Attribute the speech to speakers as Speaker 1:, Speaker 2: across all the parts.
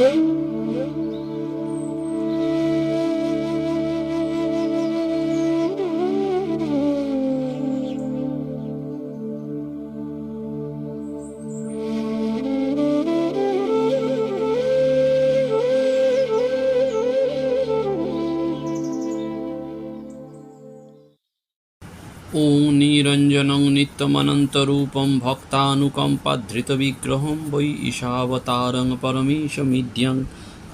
Speaker 1: Música निरञ्जनं नित्यमनन्तरूपं भक्तानुकम्पाधृतविग्रहं वै ईशावतारं परमेशमिड्यं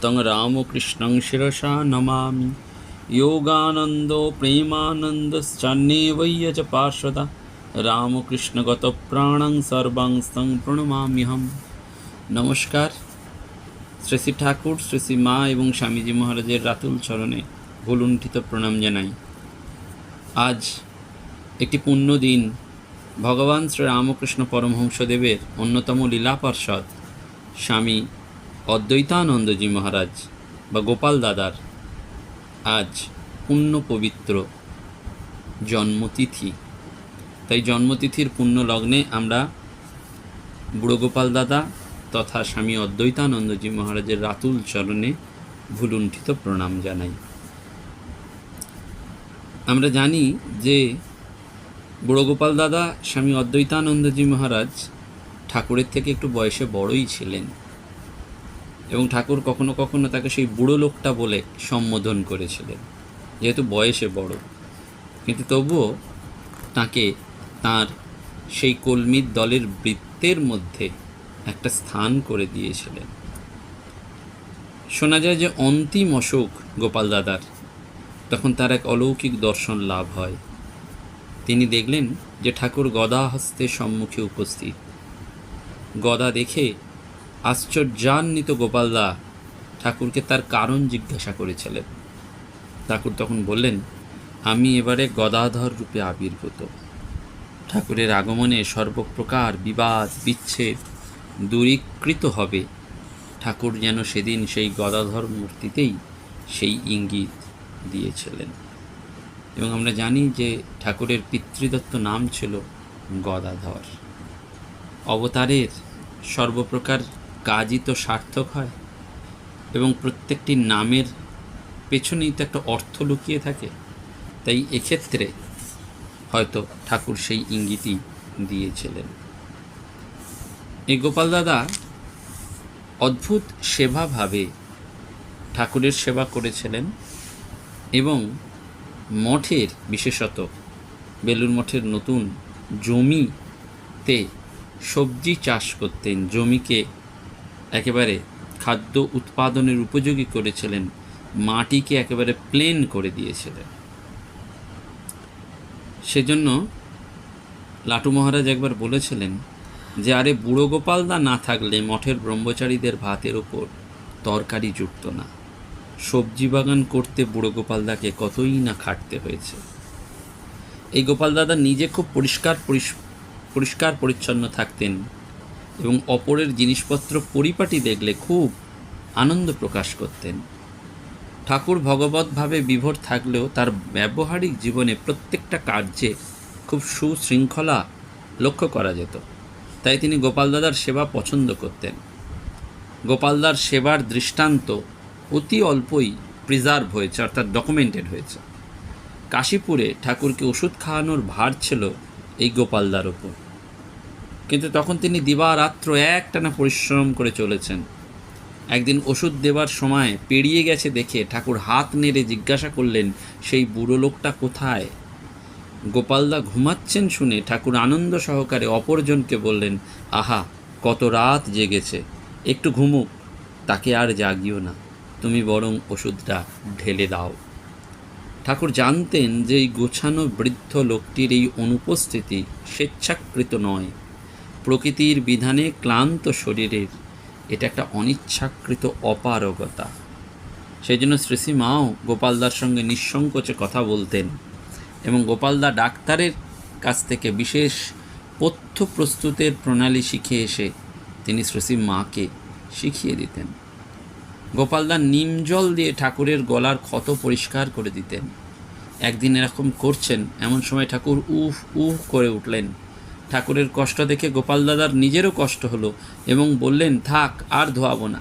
Speaker 1: तं रामकृष्णं शिरसा नमामि योगानन्दो प्रेमानन्दश्चान्ये वै च पार्षदा রামকৃষ্ণগতপ্রাণং সর্বাংস্তং প্রণমাম্যহম নমস্কার শ্রী শ্রী ঠাকুর শ্রী শ্রী মা এবং স্বামীজি মহারাজের রাতুল চরণে ভুলুণ্ঠিত প্রণাম জানাই আজ একটি পুণ্য দিন ভগবান শ্রী রামকৃষ্ণ পরমহংসদেবের অন্যতম লীলা পার্ষদ স্বামী অদ্বৈতানন্দজি মহারাজ বা গোপাল দাদার আজ পুণ্য পবিত্র জন্মতিথি। তাই জন্মতিথির পুণ্য লগ্নে আমরা বুড়ো গোপাল দাদা তথা স্বামী অদ্বৈতানন্দজি মহারাজের রাতুল চরণে ভুলুণ্ঠিত প্রণাম জানাই। আমরা জানি যে গোপাল দাদা, স্বামী অদ্বৈতানন্দজি মহারাজ ঠাকুরের থেকে একটু বয়সে বড়ই ছিলেন এবং ঠাকুর কখনো কখনো তাকে সেই বুড়ো লোকটা বলে সম্বোধন করেছিলেন, যেহেতু বয়সে বড়। কিন্তু তবুও তাকে তার সেই কলমির দলের বৃত্তের মধ্যে একটা স্থান করে দিয়েছিলেন। শোনা যায় যে অন্তিম অশোক গোপাল দাদার, তখন তার এক অলৌকিক দর্শন লাভ হয়। তিনি দেখলেন যে ঠাকুর গদা হস্তে সম্মুখে উপস্থিত। গদা দেখে আশ্চর্যান্বিত গোপালদা ঠাকুরকে তার কারণ জিজ্ঞাসা করেছিলেন। ঠাকুর তখন বললেন, আমি এবারে গদাধর রূপে আবির্ভূত। ঠাকুরের আগমনে সর্বপ্রকার বিবাদ, বিচ্ছেদ দূরীকৃত হবে। ঠাকুর যেন সেদিন সেই গদাধর মূর্তিতেই সেই ইঙ্গিত দিয়েছিলেন। এবং আমরা জানি যে ঠাকুরের পিতৃদত্ত নাম ছিল গদাধর। অবতারের সর্বপ্রকার কাজই তো সার্থক হয় এবং প্রত্যেকটি নামের পেছনেই তো একটা অর্থ লুকিয়ে থাকে। তাই এক্ষেত্রে হয়তো ঠাকুর সেই ইঙ্গিতই দিয়েছিলেন। এই গোপাল দাদা অদ্ভুত সেবাভাবে ঠাকুরের সেবা করেছিলেন এবং মঠের, বিশেষত বেলুর মঠের নতুন জমিতে সবজি চাষ করতেন, জমিকে একেবারে খাদ্য উৎপাদনের উপযোগী করেছিলেন, মাটিকে একেবারে প্লেন করে দিয়েছিলেন। সেজন্য লাটু মহারাজ একবার বলেছিলেন যে, আরে বুড়ো গোপালদা না থাকলে মঠের ব্রহ্মচারীদের ভাতের ওপর তরকারি জুটত না। সবজি বাগান করতে বুড়ো গোপালদাকে কতই না খাটতে হয়েছে। এই গোপালদাদা নিজে খুব পরিষ্কার পরিষ্কার পরিচ্ছন্ন থাকতেন এবং অপরের জিনিসপত্র পরিপাটি দেখলে খুব আনন্দ প্রকাশ করতেন। ঠাকুর ভগবতভাবে বিভোর থাকলেও তার ব্যবহারিক জীবনে প্রত্যেকটা কার্যে খুব সুশৃঙ্খলা লক্ষ্য করা যেত। তাই তিনি গোপালদাদার সেবা পছন্দ করতেন। গোপালদার সেবার দৃষ্টান্ত অতি অল্পই প্রিজার্ভ হয়েছে, অর্থাৎ ডকুমেন্টেড হয়েছে। কাশীপুরে ঠাকুরকে ওষুধ খাওয়ানোর ভার ছিল এই গোপালদার ওপর। কিন্তু তখন তিনি দিবারাত্র একটানা পরিশ্রম করে চলেছেন। একদিন ওষুধ দেবার সময় পেরিয়ে গেছে দেখে ঠাকুর হাত নেড়ে জিজ্ঞাসা করলেন, সেই বুড়ো লোকটা কোথায়? গোপালদা ঘুমাচ্ছেন শুনে ঠাকুর আনন্দ সহকারে অপরজনকে বললেন, আহা, কত রাত জেগেছে, একটু ঘুমুক, তাকে আর জাগিও না। তুমি বরং ওষুধটা ঢেলে দাও। ঠাকুর জানতেন যে এই গোছানো বৃদ্ধ লোকটির এই অনুপস্থিতি স্বেচ্ছাকৃত নয়। প্রকৃতির বিধানে ক্লান্ত শরীরের এটা একটা অনিচ্ছাকৃত অপারগতা। সেই জন্য শ্রীশ্রী মাও গোপালদার সঙ্গে নিঃসংকোচে কথা বলতেন এবং গোপালদা ডাক্তারের কাছ থেকে বিশেষ পথ্য প্রস্তুতের প্রণালী শিখে এসে তিনি শ্রীশ্রী মাকে শিখিয়ে দিতেন। গোপালদা নিম জল দিয়ে ঠাকুরের গলার ক্ষত পরিষ্কার করে দিতেন। একদিন এরকম করছেন, এমন সময় ঠাকুর উফ উফ করে উঠলেন। ঠাকুরের কষ্ট দেখে গোপাল দাদার নিজেরও কষ্ট হলো এবং বললেন, থাক, আর ধোয়াবো না।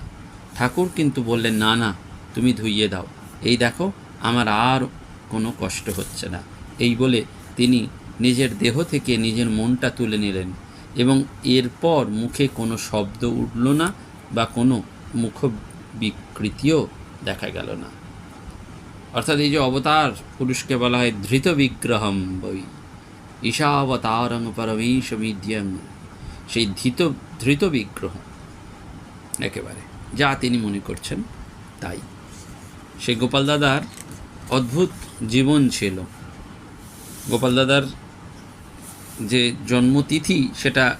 Speaker 1: ঠাকুর কিন্তু বললেন, না না, তুমি ধুইয়ে দাও। এই দেখো, আমার আর কোনো কষ্ট হচ্ছে না। এই বলে তিনি নিজের দেহ থেকে নিজের মনটা তুলে নিলেন এবং এরপর মুখে কোনো শব্দ উঠল না বা কোনো মুখ বিকৃতিও দেখা গেল না। অর্থাৎ এই যে অবতার পুরুষকে বলা হয় ধৃত বিগ্রহম বই ঈশাবতারং পরমেশ মিডিয়াম সেই ধৃত ধৃত বিগ্রহ। একেবারে, যা তিনি মনে করছেন তাই। সেই গোপাল দাদার অদ্ভুত জীবন ছিল। গোপাল দাদার যে জন্মতিথি, সেটা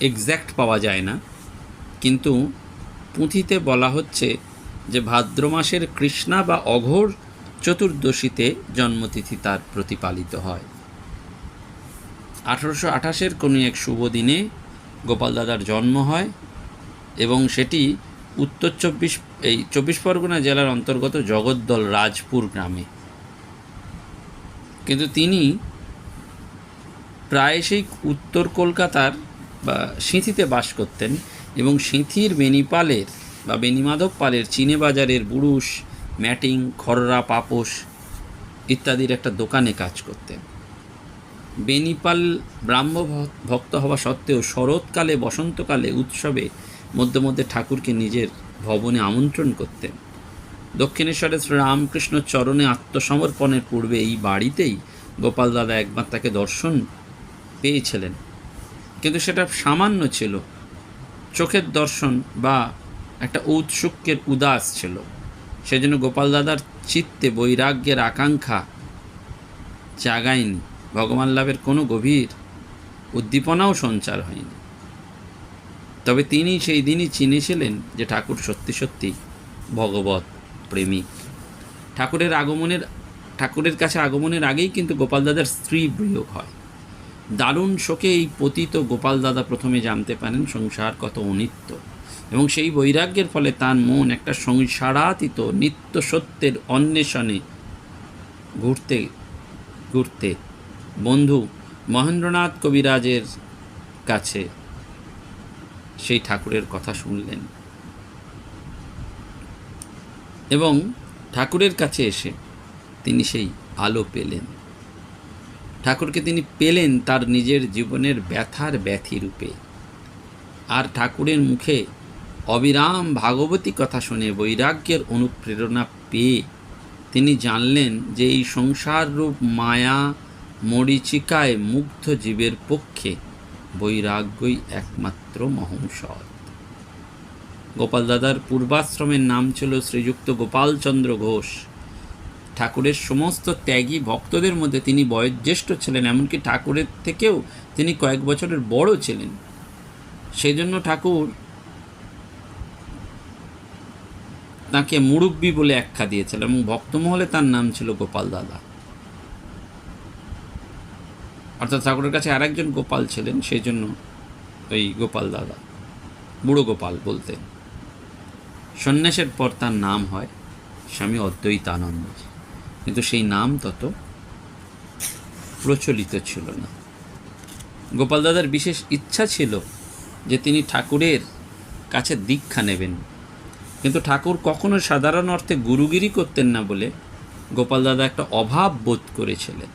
Speaker 1: এক্স্যাক্ট পাওয়া যায় না। কিন্তু পুঁথিতে বলা হচ্ছে যে ভাদ্র মাসের কৃষ্ণা বা অঘোর চতুর্দশীতে জন্মতিথি তার প্রতিপালিত হয়। আঠারোশো আঠাশের কোনো এক শুভ দিনে গোপাল দাদার জন্ম হয় এবং সেটি উত্তর চব্বিশ, এই চব্বিশ পরগনা জেলার অন্তর্গত জগদ্দল রাজপুর গ্রামে। কিন্তু তিনি প্রায় সেই উত্তর কলকাতার বা সিঁথিতে বাস করতেন। এবং সিঁথির বেনিপালের বা বেনিমাধব পালের চিনে বাজারের বুড়ুস ম্যাটিং, খররা, পাপোশ ইত্যাদির একটা দোকানে কাজ করতেন। বেনিপাল ব্রাহ্ম ভক্ত হওয়া সত্ত্বেও শরৎকালে, বসন্তকালে উৎসবে মধ্যে মধ্যে ঠাকুরকে নিজের ভবনে আমন্ত্রণ করতেন। দক্ষিণেশ্বরে শ্রীরামকৃষ্ণ চরণে আত্মসমর্পণের পূর্বে এই বাড়িতেই গোপাল দাদা একবার তাকে দর্শন পেয়েছিলেন। কিন্তু সেটা সামান্য ছিল। চোখের দর্শন বা একটা ঔৎসুক্যের উদাস ছিল। সেজন্য গোপাল দাদার চিত্তে বৈরাগ্যের আকাঙ্ক্ষা জাগায়নি। ভগবান লাভের কোনো গভীর উদ্দীপনাও সঞ্চার হয়নি। তবে তিনি সেই দিনই চিনেছিলেন যে ঠাকুর সত্যি সত্যি ভগবত প্রেমিক। ঠাকুরের আগমনের, ঠাকুরের কাছে আগমনের আগেই কিন্তু গোপাল দাদার স্ত্রী বিয়োগ হয়। দারুণ শোকে এই পতিত গোপাল দাদা প্রথমে জানতে পারেন সংসার কত অনিত্য। এবং সেই বৈরাগ্যের ফলে তার মন একটা সংসারাতীত নিত্য সত্যের অন্বেষণে ঘুরতে ঘুরতে। বন্ধু, মহেন্দ্রনাথ কবিরাজের কাছে সেই ঠাকুরের কথা শুনলেন। এবং ঠাকুরের কাছে এসে তিনি সেই আলো পেলেন। ঠাকুরকে তিনি পেলেন তার নিজের জীবনের ব্যথার ব্যথি রূপে। আর ঠাকুরের মুখে অবিরাম ভাগবতী কথা শুনে বৈরাগ্যের অনুপ্রেরণা পেয়ে তিনি জানলেন যে এই সংসার রূপ মায়া, মরিচিকায় মুগ্ধ জীবের পক্ষে বৈরাগ্যই একমাত্র মহংসদ। গোপাল দাদার পূর্বাশ্রমের নাম ছিল শ্রীযুক্ত গোপালচন্দ্র ঘোষ। ঠাকুরের সমস্ত ত্যাগী ভক্তদের মধ্যে তিনি বয়োজ্যেষ্ঠ ছিলেন, এমনকি ঠাকুরের থেকেও তিনি কয়েক বছরের বড় ছিলেন। সেই জন্য ঠাকুর তাকে মুরব্বী বলে আখ্যা দিয়েছিলেন এবং ভক্তমহলে তার নাম ছিল গোপাল দাদা। অর্থাৎ ঠাকুরের কাছে আরেকজন গোপাল ছিলেন সেই জন্য ওই গোপাল দাদা, বুড়ো গোপাল বলতেন। সন্ন্যাসের পর তার নাম হয় স্বামী অদ্বৈতানন্দ। কিন্তু সেই নাম তত প্রচলিত ছিল না। গোপাল দাদার বিশেষ ইচ্ছা ছিল যে তিনি ঠাকুরের কাছে দীক্ষা নেবেন। কিন্তু ঠাকুর কখনো সাধারণ অর্থে গুরুগিরি করতেন না বলে গোপাল দাদা একটা অভাব বোধ করেছিলেন।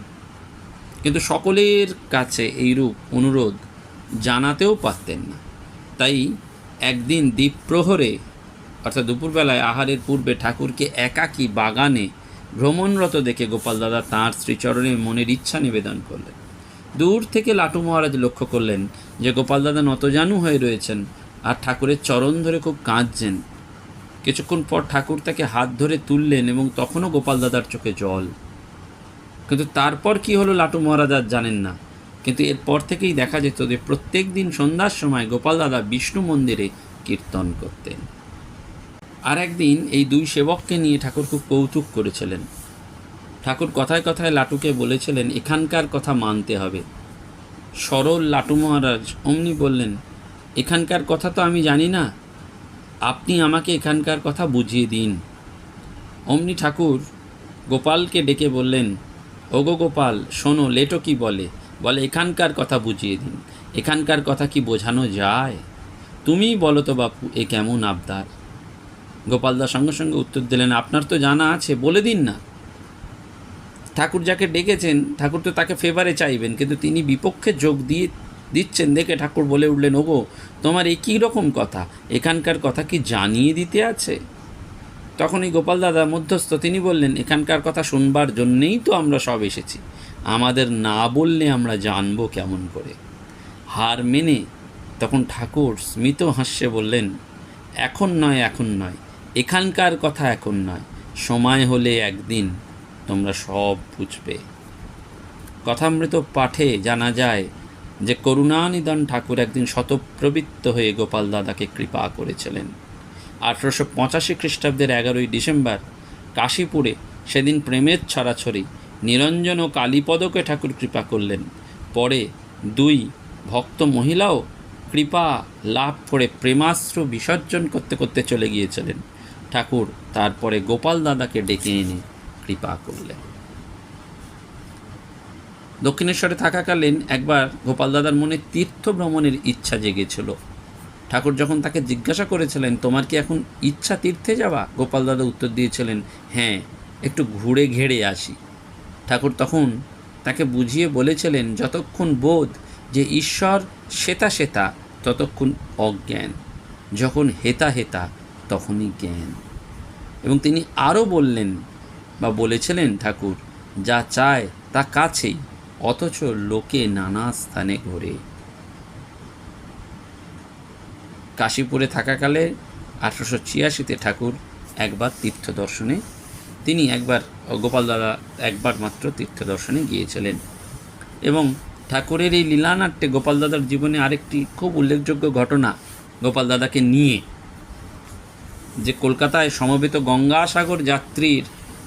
Speaker 1: কিন্তু সকলের কাছে এইরূপ অনুরোধ জানাতেও পারতেন না। তাই একদিন দ্বীপ্রহরে, অর্থাৎ দুপুরবেলায় আহারের পূর্বে ঠাকুরকে একাকী বাগানে ভ্রমণরত দেখে গোপাল দাদা তাঁর শ্রীচরণে মনের ইচ্ছা নিবেদন করলেন। দূর থেকে লাটু মহারাজ লক্ষ্য করলেন যে গোপাল দাদা নতজানু হয়ে রয়েছেন আর ঠাকুরের চরণ ধরে খুব কাঁদছেন। কিছুক্ষণ পর ঠাকুর তাকে হাত ধরে তুললেন এবং তখনও গোপাল দাদার চোখে জল। কিন্তু তারপর কি হলো লাটু মহারাজ আর জানেন না। কিন্তু এরপর থেকেই দেখা যেত যে প্রত্যেক দিন সন্ধ্যার সময় গোপাল দাদা বিষ্ণু মন্দিরে কীর্তন করতেন। আর একদিন এই দুই সেবককে নিয়ে ঠাকুর খুব কৌতুক করেছিলেন। ঠাকুর কথায় কথায় লাটুকে বলেছিলেন, এখানকার কথা মানতে হবে। সরল লাটু মহারাজ অমনি বললেন, এখানকার কথা তো আমি জানি না। আপনি আমাকে এখানকার কথা বুঝিয়ে দিন। অমনি ঠাকুর গোপালকে ডেকে বললেন, ওগো গোপাল, শোনো, লেটো কি বলে? বলে, এখানকার কথা বুঝিয়ে দিন। এখানকার কথা কি বোঝানো যায়? তুমিই বলো তো বাপু, এ কেমন আবদার? গোপালদার সঙ্গে সঙ্গে উত্তর দিলেন, আপনার তো জানা আছে, বলে দিন না। ঠাকুর যাকে ডেকেছেন, ঠাকুর তো তাকে ফেভারে চাইবেন, কিন্তু তিনি বিপক্ষে যোগ দিয়ে দিচ্ছেন দেখে ঠাকুর বলে উঠলেন, ওগো, তোমার একই রকম কথা? এখানকার কথা কি জানিয়ে দিতে আছে? তখন এই গোপাল দাদা মধ্যস্থ, তিনি বললেন, এখানকার কথা শুনবার জন্যেই তো আমরা সব এসেছি। আমাদের না বললে আমরা জানব কেমন করে? হার মেনে তখন ঠাকুর স্মিত হাস্যে বললেন, এখন নয় এখন নয়। এখানকার কথা এখন নয়। সময় হলে একদিন তোমরা সব বুঝবে। কথামৃত পাঠে জানা যায় যে করুণানিধন ঠাকুর একদিন শতপ্রবৃত্ত হয়ে গোপাল দাদাকে কৃপা করেছিলেন। আঠেরোশো পঁচাশি খ্রিস্টাব্দের এগারোই ডিসেম্বর, কাশীপুরে সেদিন প্রেমের ছড়াছড়ি, নিরঞ্জন ও কালীপদকে ঠাকুর কৃপা করলেন। পরে দুই ভক্ত মহিলাও কৃপা লাভ করে প্রেমাস্ত্র বিসর্জন করতে করতে চলে গিয়েছিলেন। ঠাকুর তারপরে গোপাল দাদাকে ডেকে এনে কৃপা করলেন। দক্ষিণেশ্বরে থাকাকালীন একবার গোপাল দাদার মনে তীর্থ ভ্রমণের ইচ্ছা জেগেছিল। ঠাকুর যখন তাকে জিজ্ঞাসা করেছিলেন, তোমার কি এখন ইচ্ছা তীর্থে যাওয়া? গোপাল দাদা উত্তর দিয়েছিলেন হ্যাঁ একটু ঘুরে ঘেড়ে আসি। ঠাকুর তখন তাকে বুঝিয়ে বলেছিলেন, যতক্ষণ বোধ যে ঈশ্বর শ্বেতা শ্বেতা ততক্ষণ অজ্ঞান। যখন হেতা হেতা তখনই জ্ঞান। এবং তিনি আরও বললেন বা বলেছিলেন, ঠাকুর, যা চায় তা কাছেই, অথচ লোকে নানা স্থানে ঘোরে। কাশীপুরে থাকাকালে আঠারোশো ছিয়াশিতে ঠাকুর একবার তীর্থ দর্শনে তিনি একবার, গোপাল দাদা একবার মাত্র তীর্থ দর্শনে গিয়েছিলেন। এবং ঠাকুরের এই লীলানাট্যে গোপাল দাদার জীবনে আরেকটি খুব উল্লেখযোগ্য ঘটনা গোপাল দাদাকে নিয়ে যে কলকাতায় সমবেত গঙ্গাসাগর যাত্রীর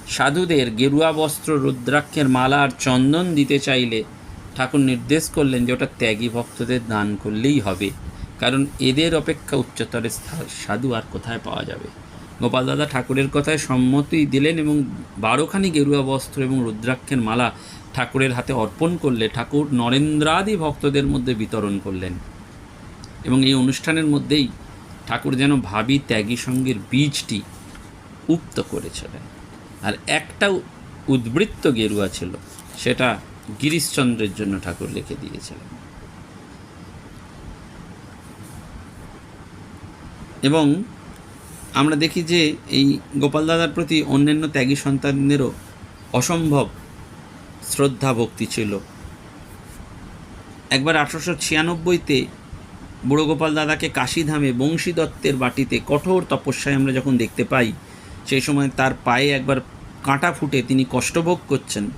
Speaker 1: সাধুদের গেরুয়া বস্ত্র, রুদ্রাক্ষের মালা আর চন্দন দিতে চাইলে ঠাকুর নির্দেশ করলেন যে ওটা ত্যাগী ভক্তদের দান করলেই হবে। কারণ এদের অপেক্ষা উচ্চতরের স্থা- সাধু আর কোথায় পাওয়া যাবে? গোপাল দাদা ঠাকুরের কথায় সম্মতি দিলেন এবং বারোখানি গেরুয়া বস্ত্র এবং রুদ্রাক্ষের মালা ঠাকুরের হাতে অর্পণ করলে ঠাকুর নরেন্দ্রাদি ভক্তদের মধ্যে বিতরণ করলেন। এবং এই অনুষ্ঠানের মধ্যেই ঠাকুর যেন ভাবি ত্যাগী সঙ্গের বীজটি উক্ত করেছিলেন। আর একটা উদ্বৃত্ত গেরুয়া ছিল, সেটা গিরিশচন্দ্রের জন্য ঠাকুর লিখে দিয়েছিলেন। এবং আমরা দেখি যে এই গোপাল দাদার প্রতি অন্যান্য ত্যাগী সন্তানদেরও অসম্ভব শ্রদ্ধা ভক্তি ছিল। একবার আঠারোশো ছিয়ানব্বইতে বুড়ো গোপাল দাদাকে কাশীধামে বংশী দত্তের বাটিতে কঠোর তপস্যায় আমরা যখন দেখতে পাই, সেই সময় তার পায়ে একবার কাঁটা ফুটে তিনি কষ্টভোগ করছেন।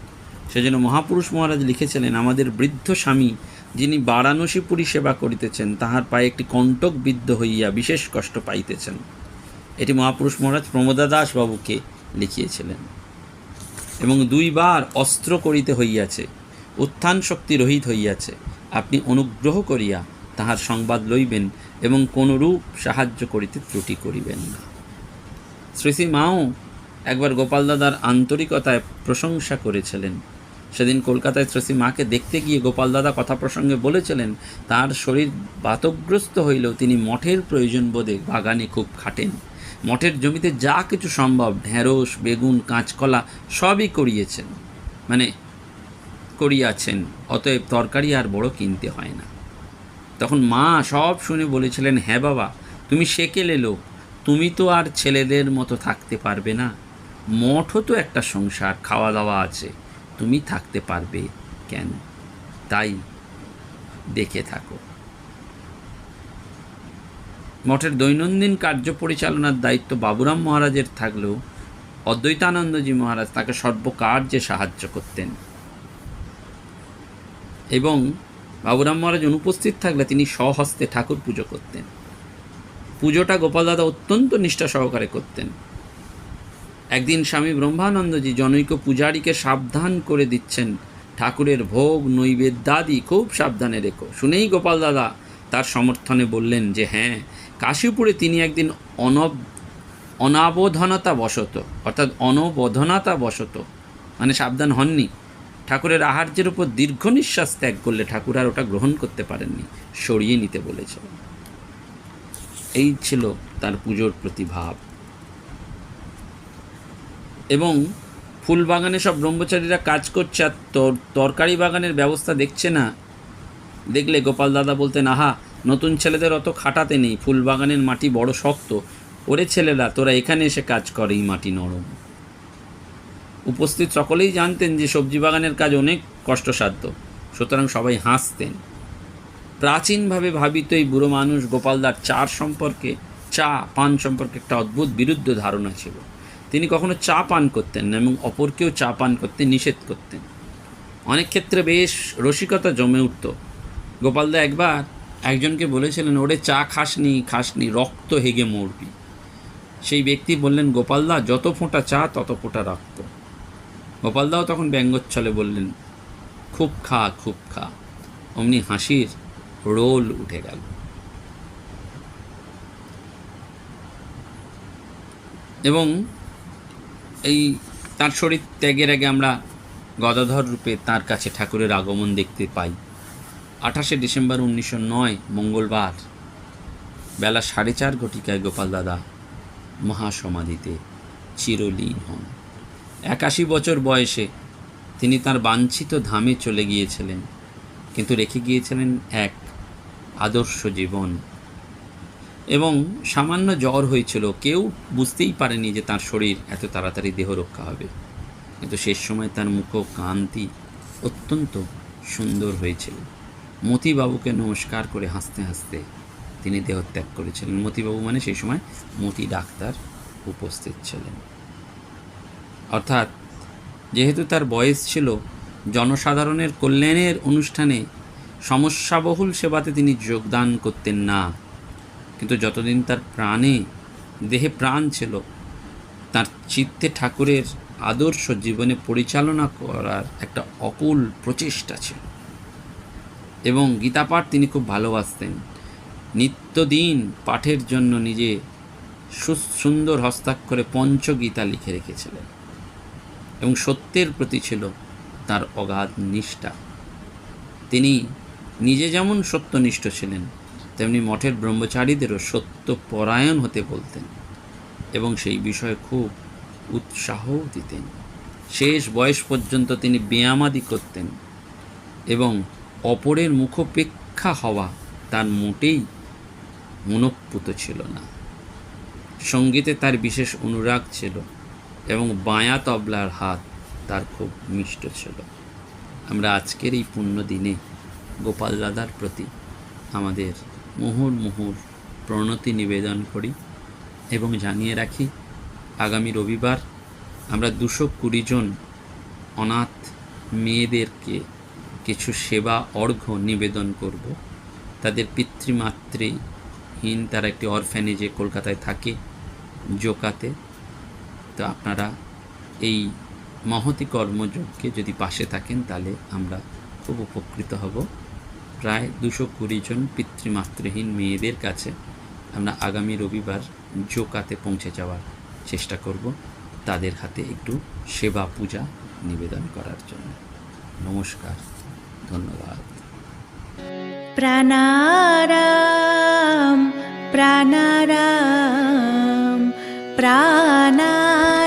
Speaker 1: সেজন্য মহাপুরুষ মহারাজ লিখেছিলেন, আমাদের বৃদ্ধ স্বামী যিনি বারাণসীপুরী সেবা করিতেছেন, তাহার পায়ে একটি কণ্টক বিদ্ধ হইয়া বিশেষ কষ্ট পাইতেছেন। এটি মহাপুরুষ মহারাজ প্রমোদা দাস বাবুকে লিখিয়েছিলেন। এবং দুইবার অস্ত্র করিতে হইয়াছে, উত্থান শক্তি রহিত হইয়াছে। আপনি অনুগ্রহ করিয়া তাহার সংবাদ লইবেন এবং কোনরূপ সাহায্য করিতে ত্রুটি করিবেন না। শ্রী শ্রী মাও একবার গোপাল দাদার আন্তরিকতায় প্রশংসা করেছিলেন। সেদিন কলকাতায় শ্রী মাকে দেখতে গিয়ে গোপাল দাদা কথা প্রসঙ্গে বলেছিলেন, তার শরীর বাতগ্রস্ত হইলেও তিনি মঠের প্রয়োজন বোধে বাগানে খুব খাটেন। মঠের জমিতে যা কিছু সম্ভব ঢেঁড়স, বেগুন, কাঁচকলা সবই করিয়েছেন। মানে করিয়াছেন, অতএব তরকারি আর বড় কিনতে হয় না। তখন মা সব শুনে বলেছিলেন হ্যাঁ বাবা, তুমি সেকেলে লোক, তুমি তো আর ছেলেদের মতো থাকতে পারবে না। মঠও তো একটা সংসার খাওয়া দাওয়া আছে, তুমি থাকতে পারবে কেন? তাই দেখে থাকো। মঠের দৈনন্দিন কার্য পরিচালনার দায়িত্ব বাবুরাম মহারাজের থাকলেও অদ্বৈতানন্দজি মহারাজ তাকে সর্বকার্যে সাহায্য করতেন। এবং বাবুরাম মহারাজ অনুপস্থিত থাকলে তিনি স্বহস্তে ঠাকুর পুজো করতেন। পুজোটা গোপাল দাদা অত্যন্ত নিষ্ঠা সহকারে করতেন। একদিন স্বামী ব্রহ্মানন্দজি জনৈক পূজারীকে সাবধান করে দিচ্ছেন, ঠাকুরের ভোগ নৈবেদ্যাদি খুব সাবধানে রেখো। শুনেই গোপাল দাদা তার সমর্থনে বললেন যে হ্যাঁ কাশীপুরে তিনি একদিন অনব, অনাবোধনতা বশত, অর্থাৎ অনবোধনতা বশত মানে সাবধান হননি ঠাকুরের আহার্যের উপর দীর্ঘ নিঃশ্বাস ত্যাগ করলে ঠাকুর আর ওটা গ্রহণ করতে পারেননি, সরিয়ে নিতে বলেছিলেন এই ছিল তার পুজোর প্রতি ভাব এবং ফুল বাগানে সব ব্রহ্মচারীরা কাজ করছে আর তর- তরকারি বাগানের ব্যবস্থা দেখছে না। দেখলে গোপাল দাদা বলতেন, আহা, নতুন ছেলেদের অত খাটাতে নেই, ফুল বাগানের মাটি বড় শক্ত। ওরে ছেলেরা, তোরা এখানে এসে কাজ কর এই মাটি নরম। উপস্থিত সকলেই জানতেন যে সবজি বাগানের কাজ অনেক কষ্টসাধ্য। সুতরাং সবাই হাসতেন। প্রাচীনভাবে ভাবিত এই বুড়ো মানুষ গোপালদার চার সম্পর্কে, চা পান সম্পর্কে একটা অদ্ভুত বিরুদ্ধ ধারণা ছিল। তিনি কখনো চা পান করতেন না এবং অপরকেও চা পান করতে নিষেধ করতেন। অনেক ক্ষেত্রে বেশ রসিকতা জমে উঠত। গোপালদা একবার একজনকে বলেছিলেন, ওরে চা খাসনি খাসনি, রক্ত হেগে মরবি। সেই ব্যক্তি বললেন, গোপালদা, যত ফোঁটা চা, তত ফোঁটা রক্ত। গোপালদাও তখন ব্যঙ্গোচ্ছলে বললেন, খুব খা খুব খা। অমনি হাসির রোল উঠে গেল। এবং এই তার শরীর ত্যাগের আগে আমরা গদাধর রূপে তার কাছে ঠাকুরের আগমন দেখতে পাই। আঠাশে ডিসেম্বর উনিশশো নয়, মঙ্গলবার, বেলা সাড়ে চার ঘটিকায় গোপাল দাদা মহাসমাধিতে চিরলীন হন। একাশি বছর বয়সে তিনি তার বাঞ্ছিত ধামে চলে গিয়েছিলেন, কিন্তু রেখে গিয়েছিলেন এক আদর্শ জীবন। এবং সামান্য জ্বর হয়েছিল, কেউ বুঝতেই পারেনি যে তার শরীর এত তাড়াতাড়ি দেহ রক্ষা হবে। কিন্তু শেষ সময় তার মুখ কান্তি অত্যন্ত সুন্দর হয়েছিল। মতিবাবুকে নমস্কার করে হাসতে হাসতে তিনি দেহত্যাগ করেছিলেন। মতিবাবু মানে সেই সময় মতি ডাক্তার উপস্থিত ছিলেন। অর্থাৎ যেহেতু তার বয়স ছিল, জনসাধারণের কল্যাণের অনুষ্ঠানে সমস্যাবহুল সেবাতে তিনি যোগদান করতেন না। কিন্তু যতদিন তার প্রাণে, দেহে প্রাণ ছিল, তার চিত্তে ঠাকুরের আদর্শ জীবনে পরিচালনা করার একটা অকুল প্রচেষ্টা ছিল। এবং গীতাপাঠ তিনি খুব ভালোবাসতেন। নিত্যদিন পাঠের জন্য নিজে সুন্দর হস্তাক্ষরে পঞ্চগীতা লিখে রেখেছিলেন। এবং সত্যের প্রতি ছিল তার অগাধ নিষ্ঠা। তিনি নিজে যেমন সত্যনিষ্ঠ ছিলেন, তেমনি মঠের ব্রহ্মচারীদেরও সত্য পরায়ণ হতে বলতেন এবং সেই বিষয়ে খুব উৎসাহও দিতেন। শেষ বয়স পর্যন্ত তিনি ব্যায়ামাদি করতেন এবং অপরের মুখোপেক্ষা হওয়া তার মোটেই মনপ্পুত ছিল না। সঙ্গীতে তার বিশেষ অনুরাগ ছিল। এবং বাঁয়া তবলার হাত তার খুব মিষ্ট ছিল। আমরা আজকের এই পুণ্য দিনে গোপাল দাদার প্রতি আমাদের মুহুর মুহুর প্রণতি নিবেদন করি এবং জানিয়ে রাখি, আগামী রবিবার আমরা দুশো কুড়ি জন অনাথ মেয়েদেরকে কিছু সেবা, অর্ঘ্য নিবেদন করব। তাদের পিতৃমাতৃহীন তারা একটি অরফ্যানেজে কলকাতায় থাকে, জোকাতে। তো আপনারা এই মহতি কর্মযজ্ঞে যদি পাশে থাকেন, তাহলে আমরা খুব উপকৃত হব। প্রায় দুশো কুড়ি জন পিতৃমাতৃহীন মেয়েদের কাছে আমরা আগামী রবিবার জোকাতে পৌঁছে যাওয়ার চেষ্টা করব, তাদের হাতে একটু সেবা পূজা নিবেদন করার জন্য। নমস্কার, ধন্যবাদ।
Speaker 2: প্রাণারাম প্রাণারাম। প্রাণারাম